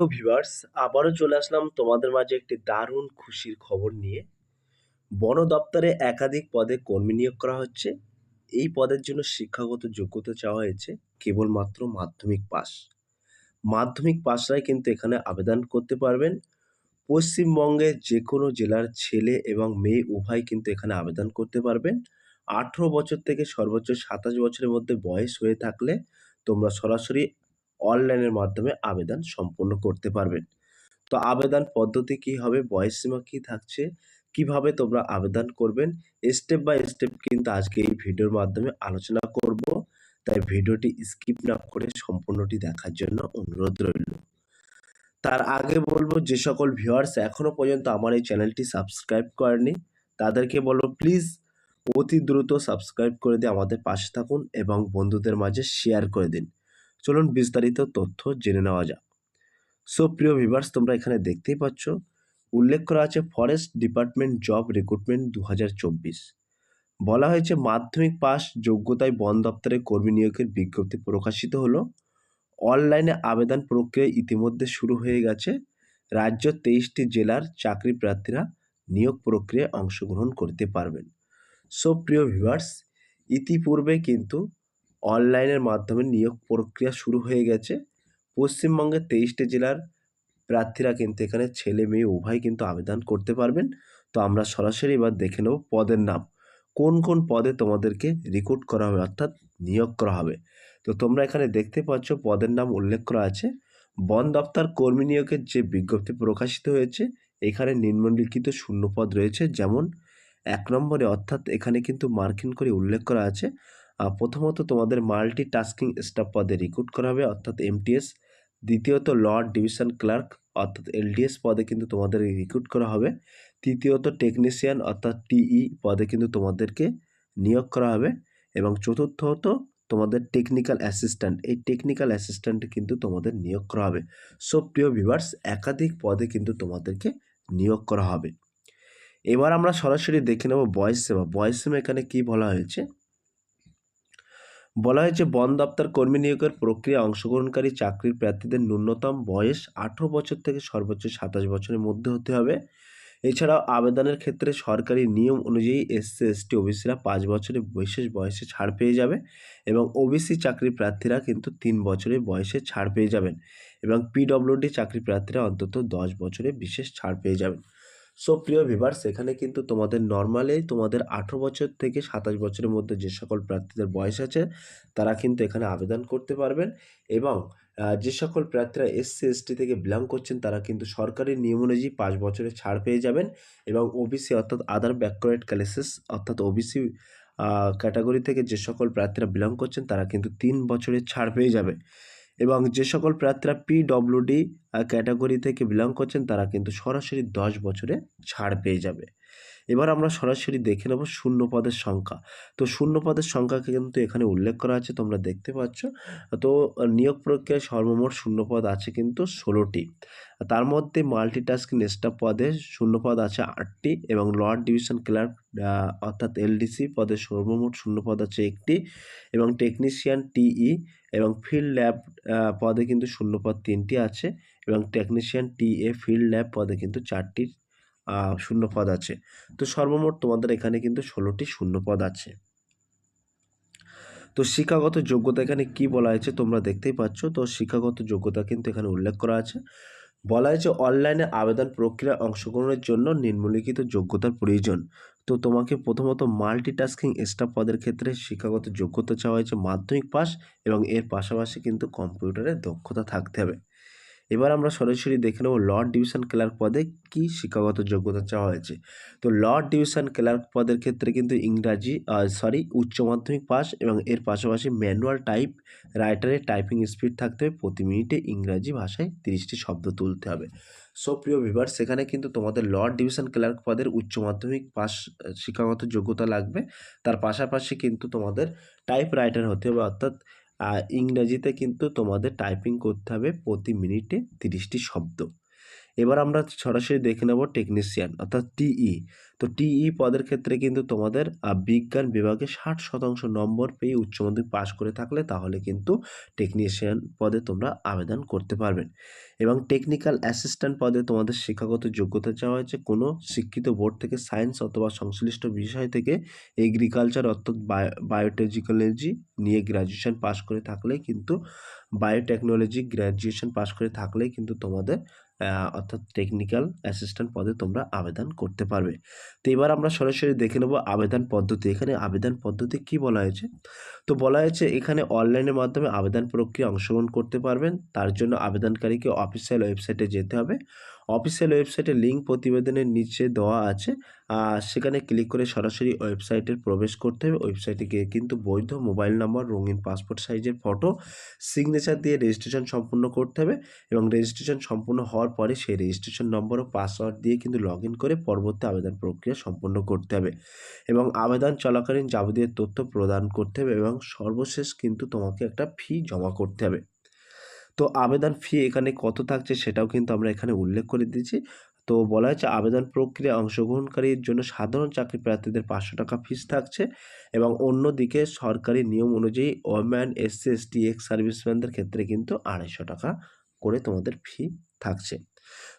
তো ভিউয়ার্স আবারও চলে আসলাম তোমাদের মাঝে একটি দারুণ খুশির খবর নিয়ে। বন দপ্তরে একাধিক পদে কর্মী নিয়োগ করা হচ্ছে। এই পদের জন্য শিক্ষাগত যোগ্যতা চাওয়া হয়েছে কেবলমাত্র মাধ্যমিক পাস মাধ্যমিক পাশরাই কিন্তু এখানে আবেদন করতে পারবেন। পশ্চিমবঙ্গের যে কোনো জেলার ছেলে এবং মেয়ে উভয় কিন্তু এখানে আবেদন করতে পারবেন। আঠেরো বছর থেকে সর্বোচ্চ সাতাশ বছরের মধ্যে বয়স হয়ে থাকলে তোমরা সরাসরি অনলাইনের মাধ্যমে আবেদন সম্পূর্ণ করতে পারবেন। তো আবেদন পদ্ধতি কী হবে? বয়স সীমা কী থাকছে? কীভাবে তোমরা আবেদন করবেন? স্টেপ বাই স্টেপ কিন্তু আজকে এই ভিডিওর মাধ্যমে আলোচনা করব। তাই ভিডিওটি স্কিপ না করে সম্পূর্ণটি দেখার জন্য অনুরোধ রইল। তার আগে বলব, যে সকল ভিউয়ার্স এখনও পর্যন্ত আমার এই চ্যানেলটি সাবস্ক্রাইব করেনি, তাদেরকে বলব প্লিজ অতি দ্রুত সাবস্ক্রাইব করে দিয়ে আমাদের পাশে থাকুন এবং বন্ধুদের মাঝে শেয়ার করে দিন। চলুন বিস্তারিত তথ্য জেনে নেওয়া যাক। সো প্রিয় ভিভার্স তোমরা এখানে দেখতেই পাচ্ছ, উল্লেখ করা আছে ফরেস্ট ডিপার্টমেন্ট জব রিক্রুটমেন্ট দু হাজার চব্বিশ। বলা হয়েছে মাধ্যমিক পাস যোগ্যতায় বন দপ্তরে কর্মী নিয়োগের বিজ্ঞপ্তি প্রকাশিত হলো। অনলাইনে আবেদন প্রক্রিয়া ইতিমধ্যে শুরু হয়ে গেছে। রাজ্য তেইশটি জেলার চাকরি প্রার্থীরা নিয়োগ প্রক্রিয়ায় অংশগ্রহণ করতে পারবেন। সো প্রিয় ভিভার্স ইতিপূর্বে কিন্তু অনলাইনের মাধ্যমে নিয়োগ প্রক্রিয়া শুরু হয়ে গেছে। পশ্চিমবঙ্গের তেইশটি জেলার প্রার্থীরা কিন্তু এখানে ছেলে মেয়ে উভয় কিন্তু আবেদন করতে পারবেন। তো আমরা সরাসরি এবার দেখে নেব পদের নাম। কোন কোন পদে তোমাদেরকে রিক্রুট করা হবে অর্থাৎ নিয়োগ করা হবে? তো তোমরা এখানে দেখতে পাচ্ছ পদের নাম উল্লেখ করা আছে। বন দপ্তর কর্মী নিয়োগের যে বিজ্ঞপ্তি প্রকাশিত হয়েছে, এখানে নিম্নলিখিত শূন্যপদ রয়েছে। যেমন, এক নম্বরে অর্থাৎ এখানে কিন্তু মার্কিন করে উল্লেখ করা আছে। প্রথমত তোমাদের মাল্টি টাস্কিং স্টাফ পদে রিক্রুট করা হবে, অর্থাৎ এমটিএস দ্বিতীয়ত লর্ড ডিভিশন ক্লার্ক অর্থাৎ এলডিএস পদে কিন্তু তোমাদের রিক্রুট করা হবে। তৃতীয়ত টেকনিশিয়ান অর্থাৎ টিই পদে কিন্তু তোমাদেরকে নিয়োগ করা হবে। এবং চতুর্থত তোমাদের টেকনিক্যাল অ্যাসিস্ট্যান্ট এই টেকনিক্যাল অ্যাসিস্ট্যান্ট কিন্তু তোমাদের নিয়োগ করা হবে। সো প্রিয় ভিভার্স একাধিক পদে কিন্তু তোমাদেরকে নিয়োগ করা হবে। এবার আমরা সরাসরি দেখে নেব বয়স সেবা বয়স সেবা এখানে কি বলা হয়েছে। বলা হয়েছে, বন দপ্তর কর্মী নিয়োগের প্রক্রিয়া অংশগ্রহণকারী চাকরির প্রার্থীদের ন্যূনতম বয়স আঠেরো বছর থেকে সর্বোচ্চ সাতাশ বছরের মধ্যে হতে হবে। এছাড়াও আবেদনের ক্ষেত্রে সরকারি নিয়ম অনুযায়ী এসসি এসটি ওবিসিরা পাঁচ বছরের বিশেষ বয়সে ছাড় পেয়ে যাবে এবং ওবিসি চাকরি প্রার্থীরা কিন্তু তিন বছরের বয়সে ছাড় পেয়ে যাবেন এবং পিডব্লিউডি চাকরি প্রার্থীরা অন্তত দশ বছরে বিশেষ ছাড় পেয়ে যাবেন। সো প্রিয় ভিভার্স এখানে কিন্তু তোমাদের নর্মালি তোমাদের আঠেরো বছর থেকে সাতাশ বছরের মধ্যে যে সকল প্রার্থীদের বয়স আছে, তারা কিন্তু এখানে আবেদন করতে পারবেন এবং যে সকল প্রার্থীরা এসসি এসটি থেকে বিলং করছেন, তারা কিন্তু সরকারি নিয়ম অনুযায়ী পাঁচ বছরের ছাড় পেয়ে যাবেন এবং ওবিসি অর্থাৎ আদার ব্যাকওয়ার্ড ক্যালেসিস অর্থাৎ ওবিসি ক্যাটাগরি থেকে যে সকল প্রার্থীরা বিলং করছেন, তারা কিন্তু তিন বছরের ছাড় পেয়ে যাবে। এবং যে সকল প্রার্থীরা পিডব্লিউডি ক্যাটাগরি থেকে বিলং করছেন, তারা কিন্তু সরাসরি দশ বছরে ছাড় পেয়ে যাবে। এবার আমরা সরাসরি দেখে নেব শূন্য পদের সংখ্যা। তো শূন্য পদের সংখ্যাকে কিন্তু এখানে উল্লেখ করা আছে, তোমরা দেখতে পাচ্ছ। তো নিয়োগ প্রক্রিয়ায় সর্বমোট শূন্য পদ আছে কিন্তু ষোলোটি। তার মধ্যে মাল্টিটাস্কিং স্টাফ পদে শূন্য পদ আছে আটটি এবং লর্ড ডিভিশন ক্লার্ক অর্থাৎ এলডিসি পদে সর্বমোট শূন্য পদ আছে একটি এবং টেকনিশিয়ান টিই এবং ফিল্ড ল্যাব পদে কিন্তু শূন্য পদ তিনটি আছে এবং technician T A field lab পদে কিন্তু চারটি শূন্য পদ আছে। তো সর্বমোট তোমাদের এখানে কিন্তু ষোলোটি শূন্য পদ আছে। তো শিক্ষাগত যোগ্যতা এখানে কি বলা হয়েছে তোমরা দেখতেই পাচ্ছ। তো শিক্ষাগত যোগ্যতা কিন্তু এখানে উল্লেখ করা আছে। বলা হয়েছে অনলাইনে আবেদন প্রক্রিয়া অংশগ্রহণের জন্য নিম্নলিখিত যোগ্যতার প্রয়োজন। তো তোমাকে প্রথমত মাল্টিটাস্কিং স্টাফ পদের ক্ষেত্রে শিক্ষাগত যোগ্যতা চাওয়া হয়েছে মাধ্যমিক পাস এবং এর পাশাপাশি কিন্তু কম্পিউটারে দক্ষতা থাকতে হবে। এবার আমরা সরাসরি দেখে নেব লর্ড ডিভিশন ক্লার্ক পদে কি শিক্ষাগত যোগ্যতা চাওয়া হয়েছে। তো লর্ড ডিভিশন ক্লার্ক পদের ক্ষেত্রে কিন্তু ইংরাজি সরি উচ্চ মাধ্যমিক পাস এবং এর পাশাপাশি ম্যানুয়াল টাইপ রাইটারের টাইপিং স্পিড থাকতে হবে। প্রতি মিনিটে ইংরাজি ভাষায় তিরিশটি শব্দ তুলতে হবে। সো, প্রিয় ভিভার সেখানে কিন্তু তোমাদের লর্ড ডিভিশন ক্লার্ক পদের উচ্চ মাধ্যমিক পাস শিক্ষাগত যোগ্যতা লাগবে। তার পাশাপাশি কিন্তু তোমাদের টাইপ রাইটার হতে হবে, অর্থাৎ ইংরাজিতে কিন্তু তোমাদের টাইপিং করতে হবে প্রতি মিনিটে তিরিশটি শব্দ। এবার আমরা সরাসরি দেখে নেব টেকনিশিয়ান অর্থাৎ টিই তো টিই পদের ক্ষেত্রে কিন্তু তোমাদের বিজ্ঞান বিভাগে ষাট শতাংশ নম্বর পেয়ে উচ্চ মাধ্যমিক পাশ করে থাকলে তাহলে কিন্তু টেকনিশিয়ান পদে তোমরা আবেদন করতে পারবেন এবং টেকনিক্যাল অ্যাসিস্ট্যান্ট পদে তোমাদের শিক্ষাগত যোগ্যতা চাওয়া হয়েছে কোনো শিক্ষিত বোর্ড থেকে সায়েন্স অথবা সংশ্লিষ্ট বিষয় থেকে এগ্রিকালচার অর্থাৎ বায়োটেকনোলজি নিয়ে গ্র্যাজুয়েশন পাশ করে থাকলে কিন্তু বায়োটেকনোলজি গ্র্যাজুয়েশন পাশ করে থাকলেই কিন্তু তোমাদের অর্থাৎ টেকনিক্যাল অ্যাসিস্ট্যান্ট পদে তোমরা আবেদন করতে পারবে। তো এবার আমরা সরাসরি দেখে নেব আবেদন পদ্ধতি। এখানে আবেদন পদ্ধতি কি বলা হয়েছে? তো বলা হয়েছে এখানে অনলাইনের মাধ্যমে আবেদন প্রক্রিয়া অংশগ্রহণ করতে পারবেন। তার জন্য আবেদনকারীকে অফিসিয়াল ওয়েবসাইটে যেতে হবে। অফিসিয়াল ওয়েবসাইটের লিঙ্ক প্রতিবেদনের নিচে দেওয়া আছে। সেখানে ক্লিক করে সরাসরি ওয়েবসাইটে প্রবেশ করতে হবে। ওয়েবসাইটে গিয়ে কিন্তু বৈধ মোবাইল নম্বর রঙিন পাসপোর্ট সাইজের ফটো সিগনেচার দিয়ে রেজিস্ট্রেশন সম্পূর্ণ করতে হবে। এবং রেজিস্ট্রেশন সম্পূর্ণ হওয়ার পরে সেই রেজিস্ট্রেশন নম্বর ও পাসওয়ার্ড দিয়ে কিন্তু লগ করে পরবর্তী আবেদন প্রক্রিয়া সম্পূর্ণ করতে হবে। এবং আবেদন চলাকালীন যাবতীয় তথ্য প্রদান করতে হবে। এবং সর্বশেষ কিন্তু তোমাকে একটা ফি জমা করতে হবে। তো আবেদন ফি এখানে কত থাকছে সেটাও কিন্তু আমরা এখানে উল্লেখ করে দিয়েছি। তো বলা হয়েছে আবেদন প্রক্রিয়া অংশগ্রহণকারীর জন্য সাধারণ চাকরি প্রার্থীদের পাঁচশো টাকা ফিস থাকছে এবং অন্যদিকে সরকারি নিয়ম অনুযায়ী ওম্যান এসসি এসটি এক্স সার্ভিসম্যানদের ক্ষেত্রে কিন্তু আড়াইশো টাকা করে তোমাদের ফি থাকছে।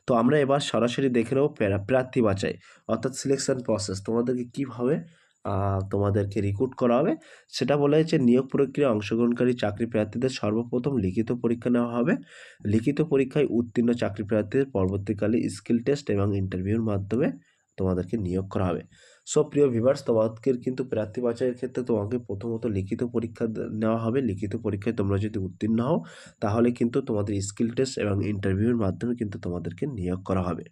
তো আমরা এবার সরাসরি দেখে নেব প্রার্থী বাছাই অর্থাৎ সিলেকশন প্রসেস তোমাদেরকে কীভাবে তোমাদেরকে রিক্রুট করা হবে। সেটা বলা হয়েছে নিয়োগ প্রক্রিয়ায় অংশগ্রহণকারী চাকরি প্রার্থীদের সর্বপ্রথম লিখিত পরীক্ষা নেওয়া হবে। লিখিত পরীক্ষায় উত্তীর্ণ চাকরি প্রার্থীদের পরবর্তীকালে স্কিল টেস্ট এবং ইন্টারভিউর মাধ্যমে তোমাদেরকে নিয়োগ করা হবে। সো প্রিয় ভিভার্স তোমাদের কিন্তু প্রার্থী বাছাইয়ের ক্ষেত্রে তোমাকে প্রথমত লিখিত পরীক্ষা নেওয়া হবে। লিখিত পরীক্ষায় তোমরা যদি উত্তীর্ণ হও, তাহলে কিন্তু তোমাদের স্কিল টেস্ট এবং ইন্টারভিউর মাধ্যমে কিন্তু তোমাদেরকে নিয়োগ করা হবে।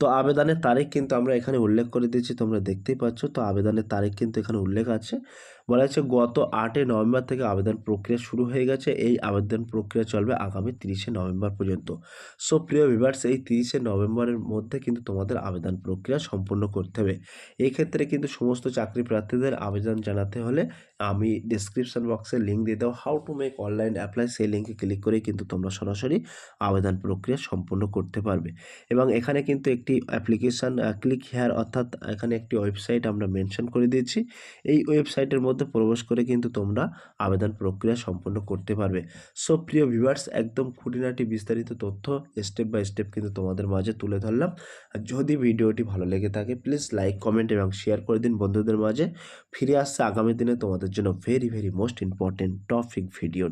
তো আবেদনের তারিখ কিন্তু আমরা এখানে উল্লেখ করে দিয়েছি, তোমরা দেখতেই পাচ্ছ। তো আবেদনের তারিখ কিন্তু এখানে উল্লেখ আছে। বলা হচ্ছে গত আটই নভেম্বর থেকে আবেদন প্রক্রিয়া শুরু হয়ে গেছে। এই আবেদন প্রক্রিয়া চলবে আগামী তিরিশে নভেম্বর পর্যন্ত। সো, প্রিয় ভিভার্স এই তিরিশে নভেম্বরের মধ্যে কিন্তু তোমাদের আবেদন প্রক্রিয়া সম্পূর্ণ করতে হবে। এই ক্ষেত্রে কিন্তু সমস্ত চাকরি প্রার্থীদের আবেদন জানাতে হলে আমি ডিসক্রিপশন বক্সে লিঙ্ক দিয়ে দাও how to make online apply সেই লিঙ্কে ক্লিক করে কিন্তু তোমরা সরাসরি আবেদন প্রক্রিয়া সম্পূর্ণ করতে পারবে। এবং এখানে কিন্তু একটি অ্যাপ্লিকেশান ক্লিক হেয়ার অর্থাৎ এখানে একটি ওয়েবসাইট আমরা মেনশন করে দিয়েছি। এই ওয়েবসাইটের মধ্যে প্রবেশ করে কিন্তু তোমরা আবেদন প্রক্রিয়া সম্পন্ন করতে পারবে। সো প্রিয় ভিউয়ার্স একদম খুঁটিনাটি বিস্তারিত তথ্য স্টেপ বাই স্টেপ কিন্তু তোমাদের মাঝে তুলে ধরলাম। আর যদি ভিডিওটি ভালো লেগে থাকে প্লিজ লাইক কমেন্ট এবং শেয়ার করে দিন বন্ধুদের মাঝে। ফিরে আসছে আগামী দিনে তোমাদের জন্য very very most important topic video